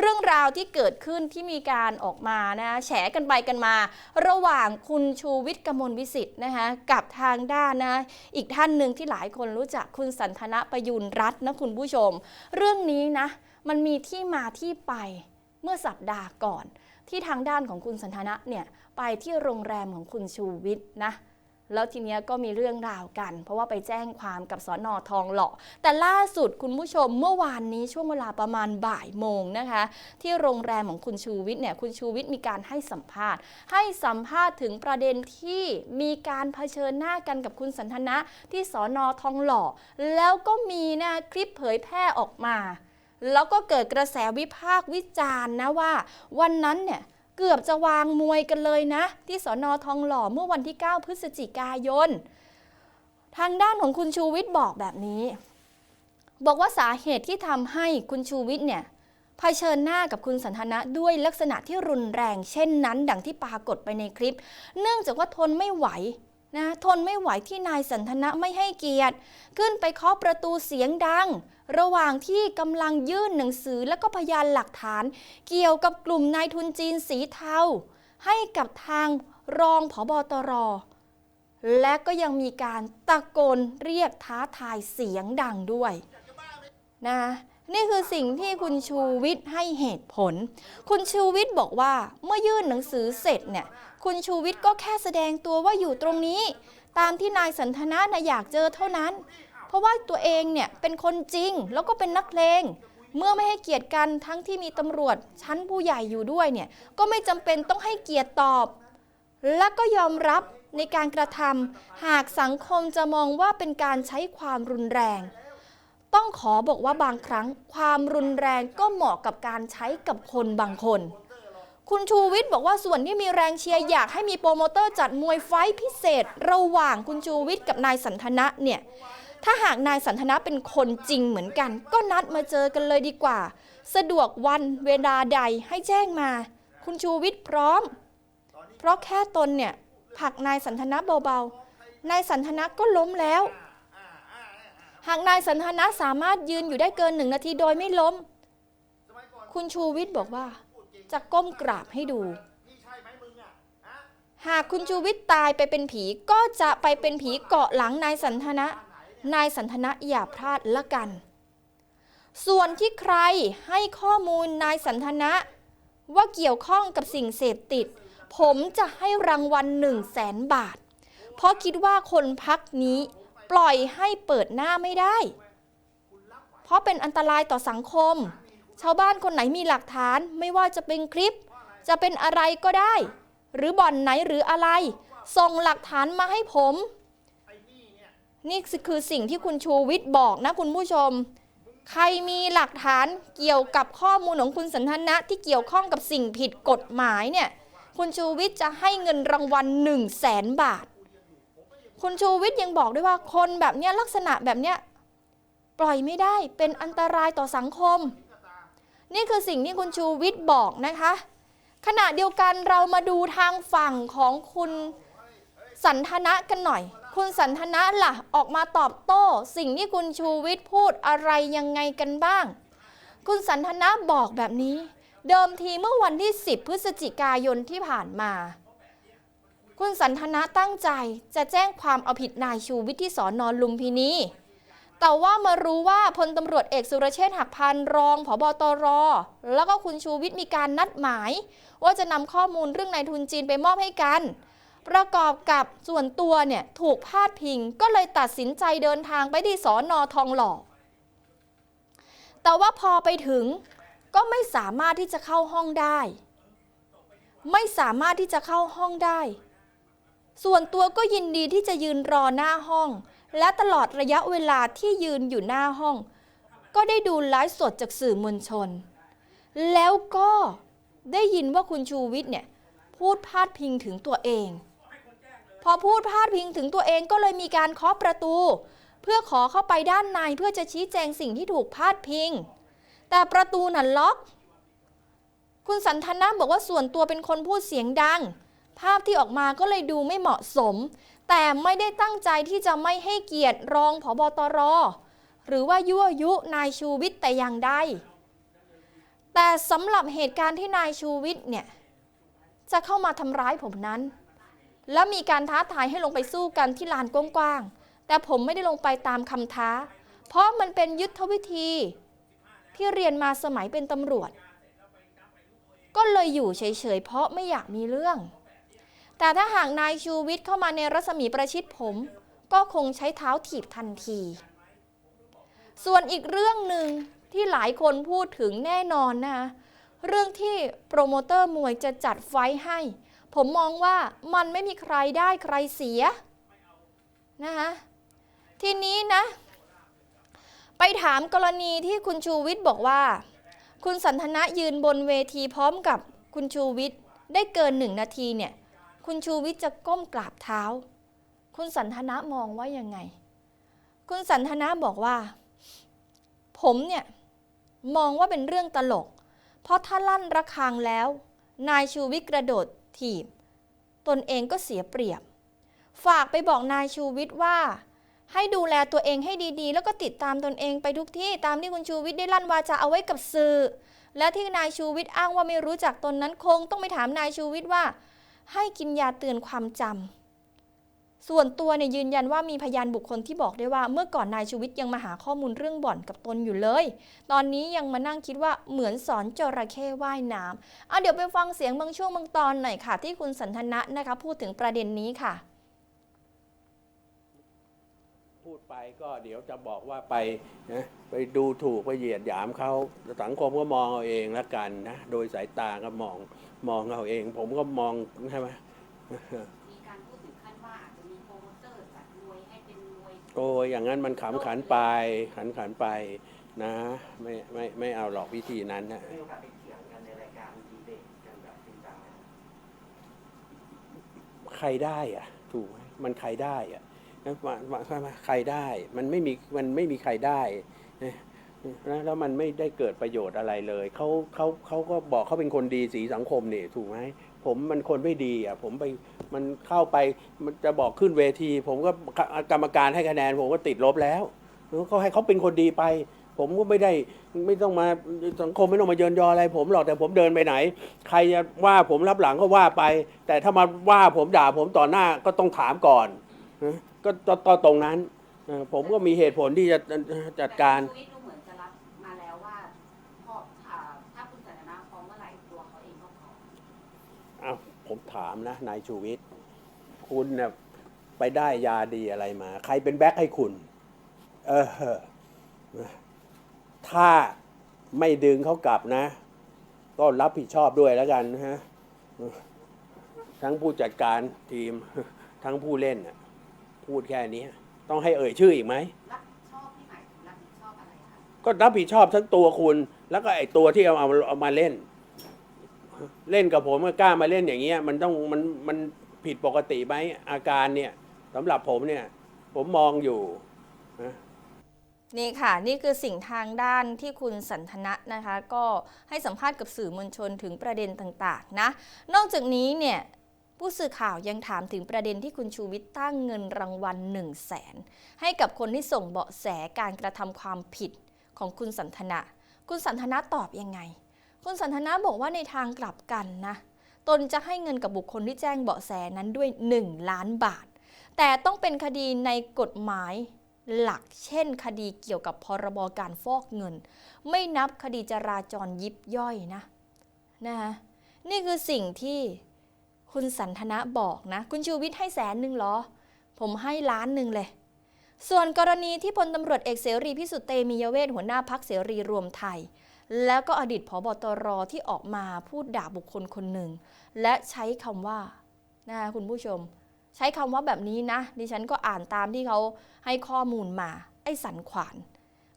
เรื่องราวที่เกิดขึ้นที่มีการออกมานะแฉกันไปกันมา ระหว่างคุณชูวิทย์กมลวิสิทธ์นะคะกับทางด้านนะอีกท่านหนึ่งที่หลายคนรู้จักคุณสันทนประยุนรัตน์นะคุณผู้ชม เรื่องนี้นะมันมีที่มาที่ไปเมื่อสัปดาห์ก่อน ที่ทางด้านของคุณสันทนะเนี่ยไปที่โรงแรมของคุณชูวิทย์นะ แล้วทีเนี้ยก็มีเรื่องราวกัน เพราะว่าไปแจ้งความกับสอนอทองหล่อแต่ล่าสุดคุณผู้ชมเมื่อวานนี้ช่วงเวลาประมาณบ่ายโมงนะคะ ที่โรงแรมของคุณชูวิทย์เนี่ยคุณชูวิทย์มีการให้สัมภาษณ์ ให้สัมภาษณ์ถึงประเด็นที่มีการเผชิญหน้ากันกับคุณสันทนะที่สอนอทองหล่อแล้วก็มีนะคลิปเผยแพร่ออกมา แล้วก็เกิดกระแสวิพากษ์วิจารณ์นะว่า วันนั้นเนี่ย เกือบจะวางมวยกันเลยนะ ที่สอนอทองหล่อเมื่อวันที่ 9 พฤศจิกายน ทางด้านของคุณชูวิทย์บอกแบบนี้ บอกว่าสาเหตุที่ทำให้คุณชูวิทย์เนี่ยเผชิญหน้ากับคุณสันทนะด้วยลักษณะที่รุนแรง เช่นนั้น ดังที่ปรากฏไปในคลิป เนื่องจากว่าทนไม่ไหวนะทนไม่ไหวที่นายสันทนะไม่ให้เกียรติ ขึ้นไปเคาะประตูเสียงดัง ระหว่างที่กำลังยื่นหนังสือและก็พยานหลักฐาน เกี่ยวกับกลุ่มนายทุนจีนสีเทาให้กับทางรองผบตร และก็ยังมีการตะโกนเรียกท้าทายเสียงดังด้วยนะนี่คือสิ่งที่คุณชูวิทย์ให้เหตุผล คุณชูวิทย์บอกว่าเมื่อยื่นหนังสือเสร็จเนี่ย คุณชูวิทย์ก็แค่แสดงตัวว่าอยู่ตรงนี้ ตามที่นายสันทนานะอยากเจอเท่านั้น เพราะว่าตัวเองเนี่ยเป็นคนจริงแล้วก็เป็นนักเลงเมื่อไม่ให้เกียรติกันทั้งที่มีตำรวจชั้นผู้ใหญ่อยู่ด้วยเนี่ยก็ไม่จำเป็นต้องให้เกียรติตอบ และก็ยอมรับในการกระทำหากสังคมจะมองว่าเป็นการใช้ความรุนแรง ต้องขอบอกว่าบางครั้งความรุนแรงก็เหมาะกับการใช้กับคนบางคน คุณชูวิทย์บอกว่าส่วนที่มีแรงเชียร์อยากให้มีโปรโมเตอร์จัดมวยไฟพิเศษ ระหว่างคุณชูวิทย์กับนายสันทนะเนี่ย ถ้าหากนายสันทนะเป็นคนจริงเหมือนกัน ก็นัดมาเจอกันเลยดีกว่า สะดวกวันเวลาใดให้แจ้งมา คุณชูวิทย์พร้อม เพราะแค่ตนเนี่ยผลักนายสันทนะเบาๆ นายสันทนะก็ล้มแล้ว หากนายสันทนะสามารถยืนอยู่ได้เกินหนึ่งนาทีโดยไม่ล้ม คุณชูวิทย์บอกว่า จะก้มกราบให้ดูหากคุณชูวิทย์ตายไปเป็นผีก็จะไปเป็นผีเกาะหลังนายสันทนะ นายสันทนะอย่าพลาดละกัน ส่วนที่ใครให้ข้อมูลนายสันทนะว่าเกี่ยวข้องกับสิ่งเสพติด ผมจะให้รางวัล1 0 0 0 0แสนบาท เพราะคิดว่าคนพักนี้ปล่อยให้เปิดหน้าไม่ได้ เพราะเป็นอันตรายต่อสังคม ชาวบ้านคนไหนมีหลักฐานไม่ว่าจะเป็นคลิป จะเป็นอะไรก็ได้ หรือบ่อนไหนหรืออะไร ส่งหลักฐานมาให้ผม นี่คือสิ่งที่คุณชูวิทย์บอกนะคุณผู้ชม ใครมีหลักฐานเกี่ยวกับข้อมูลของคุณสันทนะที่เกี่ยวข้องกับสิ่งผิดกฎหมายเนี่ย คุณชูวิทย์จะให้เงินรางวัล1 0 0 0 0แสนบาท คุณชูวิทย์ยังบอกด้วยว่าคนแบบเนี้ยลักษณะแบบเนี้ยปล่อยไม่ได้เป็นอันตรายต่อสังคม นี่คือสิ่งที่คุณชูวิทย์บอกนะคะ ขณะเดียวกันเรามาดูทางฝั่งของคุณสันทนะกันหน่อย คุณสันทนะล่ะออกมาตอบโต้ สิ่งที่คุณชูวิทย์พูดอะไรยังไงกันบ้าง คุณสันทนะบอกแบบนี้ เดิมทีเมื่อวันที่ 10 พฤศจิกายนที่ผ่านมา คุณสันทนะตั้งใจจะแจ้งความเอาผิดนายชูวิทย์ที่สอนอนลุมพินีแต่ว่ามารู้ว่าพลตำรวจเอกสุรเชษฐ์หักพานรองผบตร แล้วก็คุณชูวิทย์มีการนัดหมาย ว่าจะนำข้อมูลเรื่องนายทุนจีนไปมอบให้กัน ประกอบกับส่วนตัวเนี่ยถูกพาดพิงก็เลยตัดสินใจเดินทางไปที่สอนอทองหล่อ แต่ว่าพอไปถึงก็ไม่สามารถที่จะเข้าห้องได้ ไม่สามารถที่จะเข้าห้องได้ ส่วนตัวก็ยินดีที่จะยืนรอหน้าห้อง และตลอดระยะเวลาที่ยืนอยู่หน้าห้อง ก็ได้ดูไลฟ์สดจากสื่อมวลชน แล้วก็ได้ยินว่าคุณชูวิทย์เนี่ยพูดพาดพิงถึงตัวเอง พอพูดพาดพิงถึงตัวเองก็เลยมีการเคาะประตู เพื่อขอเข้าไปด้านในเพื่อจะชี้แจงสิ่งที่ถูกพาดพิง แต่ประตูน่ะล็อก คุณสันทนะบอกว่าส่วนตัวเป็นคนพูดเสียงดัง ภาพที่ออกมาก็เลยดูไม่เหมาะสม แต่ไม่ได้ตั้งใจที่จะไม่ให้เกียรติรองผบตรหรือว่ายั่วยุนายชูวิทย์แต่อย่างใดแต่สำหรับเหตุการณ์ที่นายชูวิทย์เนี่ยจะเข้ามาทำร้ายผมนั้น แล้วมีการท้าทายให้ลงไปสู้กันที่ลานกว้างๆ แต่ผมไม่ได้ลงไปตามคำท้า เพราะมันเป็นยุทธวิธี ที่เรียนมาสมัยเป็นตำรวจ ก็เลยอยู่เฉยๆ เพราะไม่อยากมีเรื่อง แต่ถ้าหากนายชูวิทย์เข้ามาในรัศมีประชิดผม ก็คงใช้เท้าถีบทันที ส่วนอีกเรื่องหนึ่งที่หลายคนพูดถึงแน่นอนนะคะเรื่องที่โปรโมเตอร์มวยจะจัดไฟท์ให้ ผมมองว่ามันไม่มีใครได้ใครเสียนะคะทีนี้นะ ไปถามกรณีที่คุณชูวิทย์บอกว่า คุณสันทนะยืนบนเวทีพร้อมกับคุณชูวิทย์ได้เกินหนึ่งนาทีเนี่ย คุณชูวิทย์จะก้มกราบเท้า คุณสันทนะมองว่ายังไง คุณสันทนะบอกว่า ผมเนี่ย มองว่าเป็นเรื่องตลก เพราะถ้าลั่นระฆังแล้ว นายชูวิทย์กระโดด ถีบ ตนเองก็เสียเปรียบ ฝากไปบอกนายชูวิทย์ว่า ให้ดูแลตัวเองให้ดีๆ แล้วก็ติดตามตนเองไปทุกที่ตามที่คุณชูวิทย์ได้ลั่นวาจาเอาไว้กับสื่อ และที่นายชูวิทย์อ้างว่าไม่รู้จักตนนั้นคง ต้องไปถามนายชูวิทย์ว่า ให้กินยาเตือนความจำ ส่วนตัวเนี่ยยืนยันว่ามีพยานบุคคลที่บอกได้ว่า เมื่อก่อนนายชูวิทย์ยังมาหาข้อมูลเรื่องบ่อนกับตนอยู่เลย ตอนนี้ยังมานั่งคิดว่าเหมือนสอนจระเข้ว่ายน้ำเอาเดี๋ยวไปฟังเสียงบางช่วงบางตอนหน่อยค่ะ ที่คุณสันทนะนะคะพูดถึงประเด็นนี้ค่ะ พูดไปก็เดี๋ยวจะบอกว่าไปนะไปดูถูกไปเหยียดหยามเขาสังคมก็มองเอาเองละกันนะโดยสายตาก็มองมองเอาเอง ผมก็มองใช่ไหม โอ้ยอย่างนั้นมันขำขันไปขันขันไปนะไม่ไม่ไม่เอาหรอกวิธีนั้นนะมีโอกาสไปเถียงกันในรายการดีเบตกันแบบจริงจังไหมใครได้อะถูกไหมมันใครได้อะนะมามามาใครได้มันไม่มีมันไม่มีใครได้นะนะแล้วมันไม่ได้เกิดประโยชน์อะไรเลยเขาเขาเขาก็บอกเขาเป็นคนดีสีสังคมนี่ถูกไหม ผมมันคนไม่ดีอะผมไปมันเข้าไปมันจะบอกขึ้นเวที ผมก็กรรมการให้คะแนน ผมก็ติดลบแล้วก็ให้เขาเป็นคนดีไป ผมก็ไม่ได้ไม่ต้องมาสังคมไม่ต้องมาเยินยออะไร ผมหรอกแต่ผมเดินไปไหน ใครจะว่าผมรับหลังก็ว่าไป แต่ถ้ามาว่าผมด่าผมต่อหน้าก็ต้องถามก่อนก็ตรงนั้นผมก็มีเหตุผลที่จะจัดการ ถามนะนายชูวิทย์คุณเนะ่ยไปได้ยาดีอะไรมา ใครเป็นแบ็คให้คุณ เออถ้าไม่ดึงเขากลับนะ ก็รับผิดชอบด้วยแล้วกันนะฮะทั้งผู้จัดการทีมทั้งผู้เล่นน่ะพูดแค่นี้ ต้องให้เอ่ยชื่ออีกไหมรับผิดชอบที่หมายถึงรับผิดชอบอะไรคะก็รับผิดชอบทั้งตัวคุณ แล้วก็ไอตัวที่เอาเอาเอามาเล่น เล่นกับผมก็กล้ามาเล่นอย่างเงี้ยมันต้องมันมันผิดปกติไหมอาการเนี่ยสำหรับผมเนี่ยผมมองอยู่นะนี่ค่ะ นี่คือสิ่งทางด้านที่คุณสันทนะนะคะ ก็ให้สัมภาษณ์กับสื่อมวลชนถึงประเด็นต่างๆนะ นอกจากนี้เนี่ยผู้สื่อข่าวยังถามถึงประเด็นที่คุณชูวิทย์ตั้งเงินรางวัล1 0 0 0 0แสนให้กับคนที่ส่งเบาะแสการกระทำความผิดของคุณสันทนะ คุณสันทนะตอบยังไง คุณสันทนะบอกว่าในทางกลับกันนะ ตนจะให้เงินกับบุคคลที่แจ้งเบาะแสนั้นด้วย 1 ล้านบาท แต่ต้องเป็นคดีในกฎหมายหลัก เช่น คดีเกี่ยวกับพรบการฟอกเงิน ไม่นับคดีจราจรยิบย่อยนะนะคะนี่คือสิ่งที่คุณสันทนะบอกนะ คุณชูวิทย์ให้แสนหนึ่งเหรอ ผมให้ล้านหนึ่งเลย ส่วนกรณีที่พลตำรวจเอกเสรีพิสุทธิ์เตมียเวทหัวหน้าพักเสรีรวมไทย แล้วก็อดีตผบตรที่ออกมาพูดด่าบุคคลคนหนึ่ง และใช้คำว่านะคุณผู้ชม ใช้คำว่าแบบนี้นะ ดิฉันก็อ่านตามที่เขาให้ข้อมูลมา ไอ้สันขวาน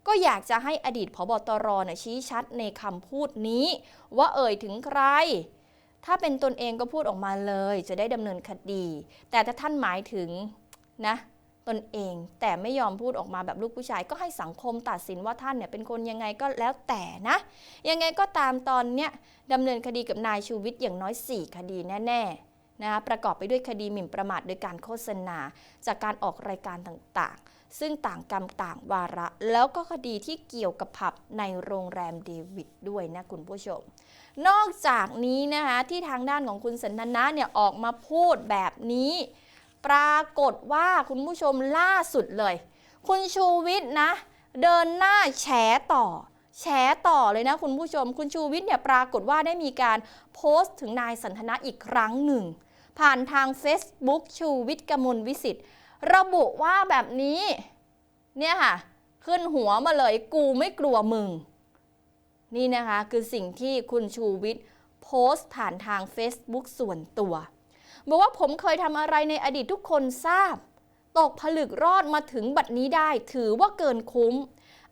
ก็อยากจะให้อดีตผบตรนี่ยชี้ชัดในคำพูดนี้ ว่าเอ่ยถึงใคร ถ้าเป็นตนเองก็พูดออกมาเลย จะได้ดำเนินคดี แต่ถ้าท่านหมายถึงนะ ตนเอง แต่ไม่ยอมพูดออกมาแบบลูกผู้ชาย ก็ให้สังคมตัดสินว่าท่านเนี่ยเป็นคนยังไงก็แล้วแต่นะ ยังไงก็ตามตอนเนี้ยดำเนินคดีกับนายชูวิทย์อย่างน้อย 4 คดีแน่ๆนะคะประกอบไปด้วยคดีหมิ่นประมาทโดยการโฆษณา จากการออกรายการต่างๆ ซึ่งต่างกรรมต่างวาระ แล้วก็คดีที่เกี่ยวกับผับในโรงแรมเดวิดด้วยนะคุณผู้ชม นอกจากนี้นะคะที่ทางด้านของคุณสันทนะเนี่ยออกมาพูดแบบนี้ ปรากฏว่าคุณผู้ชมล่าสุดเลย คุณชูวิทย์นะ เดินหน้าแฉต่อ แฉต่อเลยนะคุณผู้ชม คุณชูวิทย์เนี่ยปรากฏว่าได้มีการโพสต์ถึงนายสันทนะอีกครั้งหนึ่ง ผ่านทาง Facebook ชูวิทย์กมลวิสิทธิ์ระบุว่าแบบนี้ เนี่ยค่ะ ขึ้นหัวมาเลยกูไม่กลัวมึง นี่นะคะคือสิ่งที่คุณชูวิทย์โพสต์ผ่านทาง Facebook ส่วนตัว บอกว่าผมเคยทำอะไรในอดีตทุกคนทราบ ตกผลึกรอดมาถึงบัดนี้ได้ ถือว่าเกินคุ้ม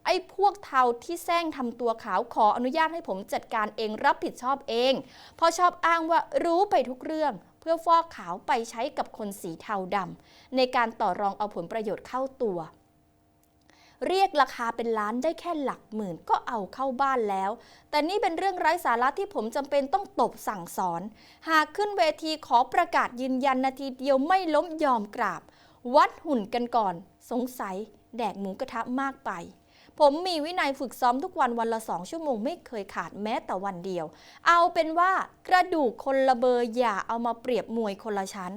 ไอ้พวกเทาที่แซงทำตัวขาวขออนุญาตให้ผมจัดการเองรับผิดชอบเอง เพราะชอบอ้างว่ารู้ไปทุกเรื่อง เพื่อฟอกขาวไปใช้กับคนสีเทาดำในการต่อรองเอาผลประโยชน์เข้าตัว เรียกราคาเป็นล้านได้แค่หลักหมื่นก็เอาเข้าบ้านแล้ว แต่นี่เป็นเรื่องไร้สาระที่ผมจำเป็นต้องตบสั่งสอน หากขึ้นเวทีขอประกาศยืนยันนาทีเดียวไม่ล้มยอมกราบ วัดหุ่นกันก่อน สงสัย แดกหมูกระทะมากไปผมมีวินัยฝึกซ้อมทุกวันวันละสองชั่วโมงไม่เคยขาดแม้แต่วันเดียว เอาเป็นว่ากระดูกคนละเบอร์อย่าเอามาเปรียบมวยคนละชั้น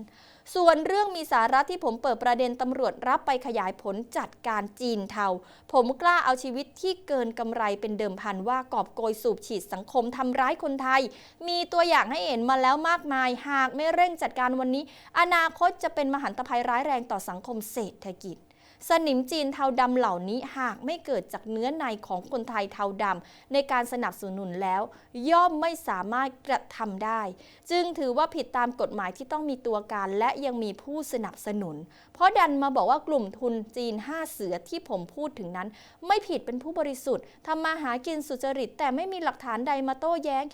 ส่วนเรื่องมีสาระที่ผมเปิดประเด็นตำรวจรับไปขยายผลจัดการจีนเทา ผมกล้าเอาชีวิตที่เกินกำไรเป็นเดิมพันว่ากอบโกยสูบฉีดสังคมทำร้ายคนไทย มีตัวอย่างให้เห็นมาแล้วมากมาย หากไม่เร่งจัดการวันนี้ อนาคตจะเป็นมหันตภัยร้ายแรงต่อสังคมเศรษฐกิจ สนิมจีนเทาดำเหล่านี้หากไม่เกิดจากเนื้อในของคนไทยเทาดำในการสนับสนุนแล้ว ย่อมไม่สามารถกระทำได้ จึงถือว่าผิดตามกฎหมายที่ต้องมีตัวการและยังมีผู้สนับสนุน เพราะดันมาบอกว่ากลุ่มทุนจีน 5 เสือที่ผมพูดถึงนั้น ไม่ผิดเป็นผู้บริสุทธิ์ทำมาหากินสุจริต แต่ไม่มีหลักฐานใดมาโต้แย้ง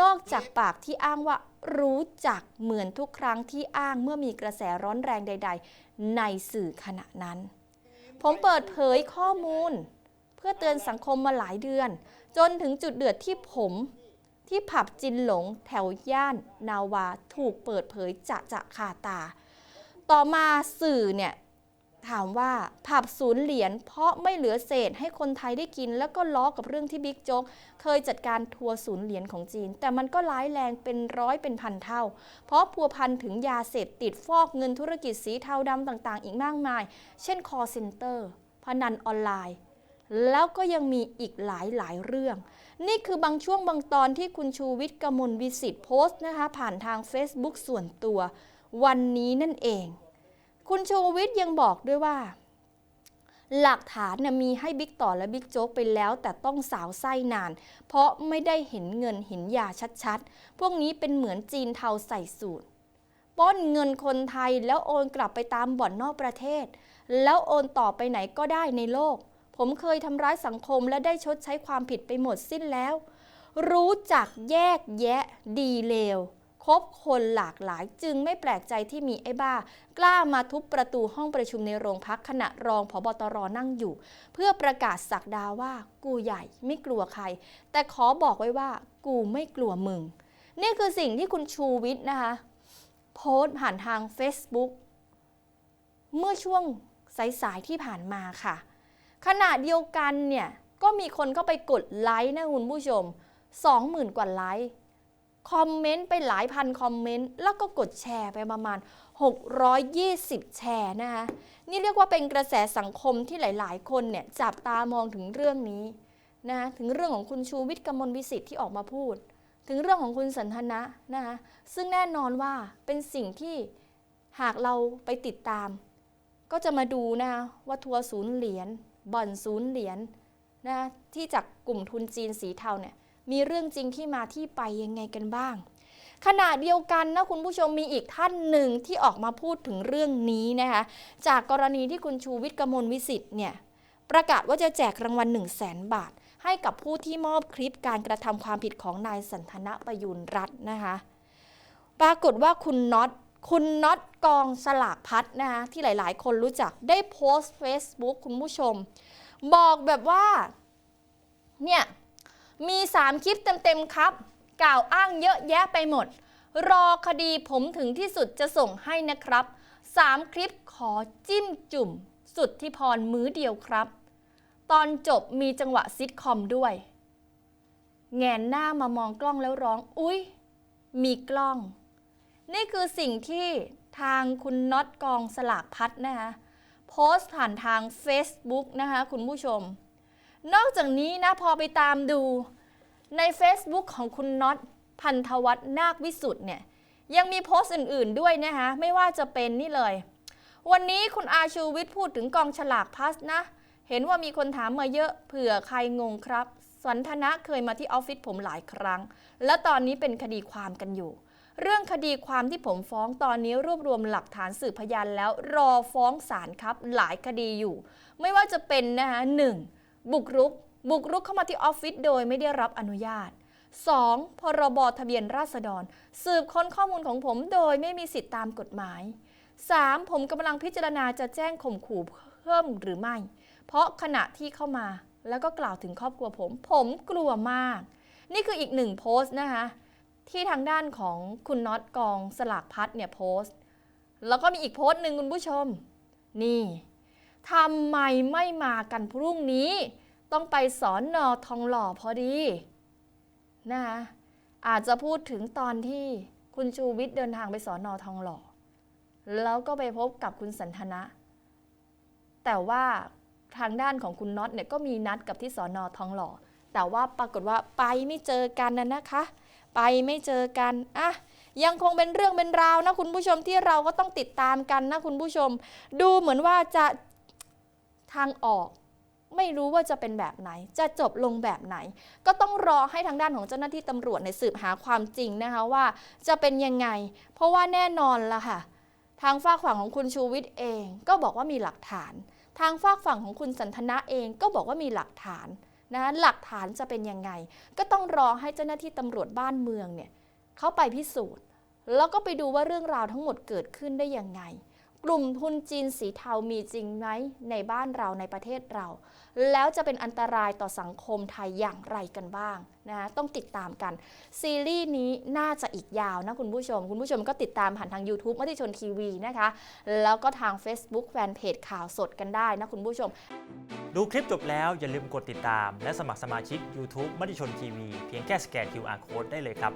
นอกจากปากที่อ้างว่ารู้จักเหมือนทุกครั้งที่อ้างเมื่อมีกระแสร้อนแรงใด ๆ ในสื่อขณะนั้น ผมเปิดเผยข้อมูล เพื่อเตือนสังคมมาหลายเดือน จนถึงจุดเดือดที่ผมที่ผับจินหลงแถวย่านนาวาถูกเปิดเผยจะจะคาตา ต่อมาสื่อเนี่ย ถามว่าผับศูนย์เหรียญเพราะไม่เหลือเศษให้คนไทยได้กิน แล้วก็ล้อกับเรื่องที่บิ๊กโจ๊กเคยจัดการทัวร์ศูนย์เหรียญของจีน แต่มันก็ร้ายแรงเป็นร้อยเป็นพันเท่า เพราะพัวพันถึงยาเสพติดฟอกเงินธุรกิจสีเทาดำต่างๆ อีกมากมาย เช่น call center พนันออนไลน์ แล้วก็ยังมีอีกหลายหลายเรื่อง นี่คือบางช่วงบางตอนที่คุณชูวิทย์กมลวิสิทธิ์โพสต์นะคะผ่านทาง Facebook ส่วนตัว วันนี้นั่นเอง คุณชูวิทย์ยังบอกด้วยว่า หลักฐานนะมีให้บิ๊กต่อและบิ๊กโจ๊กไปแล้ว แต่ต้องสาวไส้นาน เพราะไม่ได้เห็นเงินเห็นยาชัดๆ พวกนี้เป็นเหมือนจีนเทาใส่สูตรป้นเงินคนไทยแล้วโอนกลับไปตามบ่อนนอกประเทศ แล้วโอนต่อไปไหนก็ได้ในโลก ผมเคยทำร้ายสังคมและได้ชดใช้ความผิดไปหมดสิ้นแล้ว รู้จักแยกแยะดีเลว คบคนหลากหลายจึงไม่แปลกใจที่มีไอ้บ้า กล้ามาทุบประตูห้องประชุมในโรงพักขณะรองผบตรนั่งอยู่ เพื่อประกาศสักดาว่า กูใหญ่ไม่กลัวใคร แต่ขอบอกไว้ว่า กูไม่กลัวมึง นี่คือสิ่งที่คุณชูวิทย์นะคะ โพสต์ผ่านทาง Facebook เมื่อช่วงสายๆที่ผ่านมาค่ะ ขณะเดียวกันเนี่ยก็มีคนเข้าไปกดไลค์นะคุณผู้ชม 20,000 กว่าไลค์ คอมเมนต์ไปหลายพันคอมเมนต์แล้วก็กดแชร์ไปประมาณ 620 แชร์นะคะนี่เรียกว่าเป็นกระแสสังคมที่หลาย ๆ คนเนี่ยจับตามองถึงเรื่องนี้นะะถึงเรื่องของคุณชูวิทย์กมลวิสิทธิ์ที่ออกมาพูด ถึงเรื่องของคุณสันทนะนะคะซึ่งแน่นอนว่าเป็นสิ่งที่หากเราไปติดตาม ก็จะมาดูนะคะว่าทัวร์ศูนย์เหรียญบ่อนศูนย์เหรียญนะที่จากกลุ่มทุนจีนสีเทาเนี่ย มีเรื่องจริงที่มาที่ไปยังไงกันบ้าง ขณะเดียวกันนะคุณผู้ชมมีอีกท่านหนึ่งที่ออกมาพูดถึงเรื่องนี้นะคะจากกรณีที่คุณชูวิทย์กมลวิสิทธิ์เนี่ยประกาศว่าจะแจกรางวัล 1 0 0 0 0แสนบาท ให้กับผู้ที่มอบคลิปการกระทำความผิดของนายสันทนะประยุนรัตน์นะคะปรากฏว่าคุณน็อตคุณน็อตกองสลากพัดนะคะที่หลายๆ คนรู้จักได้โพสต์ Facebook คุณผู้ชม บอกแบบว่า เนี่ย มี 3 คลิปเต็มๆครับ กล่าวอ้างเยอะแยะไปหมด รอคดีผมถึงที่สุดจะส่งให้นะครับ 3 คลิปขอจิ้มจุ่ม สุดที่พรมื้อเดียวครับ ตอนจบมีจังหวะซิทคอมด้วย แงนหน้ามามองกล้องแล้วร้อง อุ๊ย มีกล้อง นี่คือสิ่งที่ทางคุณน็อตกองสลากพัดนะคะโพสต์ผ่านทาง Facebook นะคะคุณผู้ชม นอกจากนี้นะพอไปตามดูใน Facebook ของคุณน็อตพันธวัฒน์นาควิสุทธ์เนี่ยยังมีโพสต์อื่นๆด้วยนะคะไม่ว่าจะเป็นนี่เลย วันนี้คุณอาชูวิทย์พูดถึงกองฉลากพัสนะ เห็นว่ามีคนถามมาเยอะเผื่อใครงงครับ สันทนะเคยมาที่ออฟฟิศผมหลายครั้ง และตอนนี้เป็นคดีความกันอยู่ เรื่องคดีความที่ผมฟ้องตอนนี้รวบรวมหลักฐานสืบพยานแล้วรอฟ้องศาลครับหลายคดีอยู่ ไม่ว่าจะเป็นนะคะหนึ่ง บุกรุก บุกรุกเข้ามาที่ออฟฟิศโดยไม่ได้รับอนุญาต 2. พรบทะเบียนราษฎร สืบค้นข้อมูลของผมโดยไม่มีสิทธิตามกฎหมาย 3. ผมกำลังพิจารณาจะแจ้งข่มขู่เพิ่มหรือไม่ เพราะขณะที่เข้ามาแล้วก็กล่าวถึงครอบครัวผม ผมกลัวมาก นี่คืออีกหนึ่งโพสต์นะคะ ที่ทางด้านของคุณน็อตกองสลากพัดเนี่ยโพสต์ แล้วก็มีอีกโพสต์หนึ่งคุณผู้ชม นี่ ทำไมไม่มากันพรุ่งนี้ ต้องไปสอนนอทองหล่อพอดีนะคะอาจจะพูดถึงตอนที่คุณชูวิทย์เดินทางไปสอนนอทองหล่อ แล้วก็ไปพบกับคุณสันทนะ แต่ว่าทางด้านของคุณน็อตเนี่ยก็มีนัดกับที่สอนอทองหล่อ แต่ว่าปรากฏว่าไปไม่เจอกันนะนะคะ ไปไม่เจอกันอะยังคงเป็นเรื่องเป็นราวนะคุณผู้ชมที่เราก็ต้องติดตามกันนะคุณผู้ชม ดูเหมือนว่าจะ ทางออก ไม่รู้ว่าจะเป็นแบบไหน จะจบลงแบบไหน ก็ต้องรอให้ทางด้านของเจ้าหน้าที่ตำรวจในสืบหาความจริงนะคะว่าจะเป็นยังไง เพราะว่าแน่นอนละค่ะ ทางฝากฝั่งของคุณชูวิทย์เอง ก็บอกว่ามีหลักฐาน ทางฝากฝั่งของคุณสันทนะเองก็บอกว่ามีหลักฐานนะหลักฐานจะเป็นยังไง ก็ต้องรอให้เจ้าหน้าที่ตำรวจบ้านเมืองเนี่ยเขาไปพิสูจน์ แล้วก็ไปดูว่าเรื่องราวทั้งหมดเกิดขึ้นได้ยังไง กลุ่มทุนจีนสีเทามีจริงไหมในบ้านเราในประเทศเรา แล้วจะเป็นอันตรายต่อสังคมไทยอย่างไรกันบ้างนะคะต้องติดตามกัน ซีรีส์นี้น่าจะอีกยาวนะคุณผู้ชม คุณผู้ชมก็ติดตามผ่านทาง YouTube มติชนทีวีนะคะ แล้วก็ทาง Facebook แฟนเพจข่าวสดกันได้นะคุณผู้ชม ดูคลิปจบแล้วอย่าลืมกดติดตาม และสมัครสมาชิก YouTube มติชนทีวีเพียงแค่สแกน QR Code ได้เลยครับ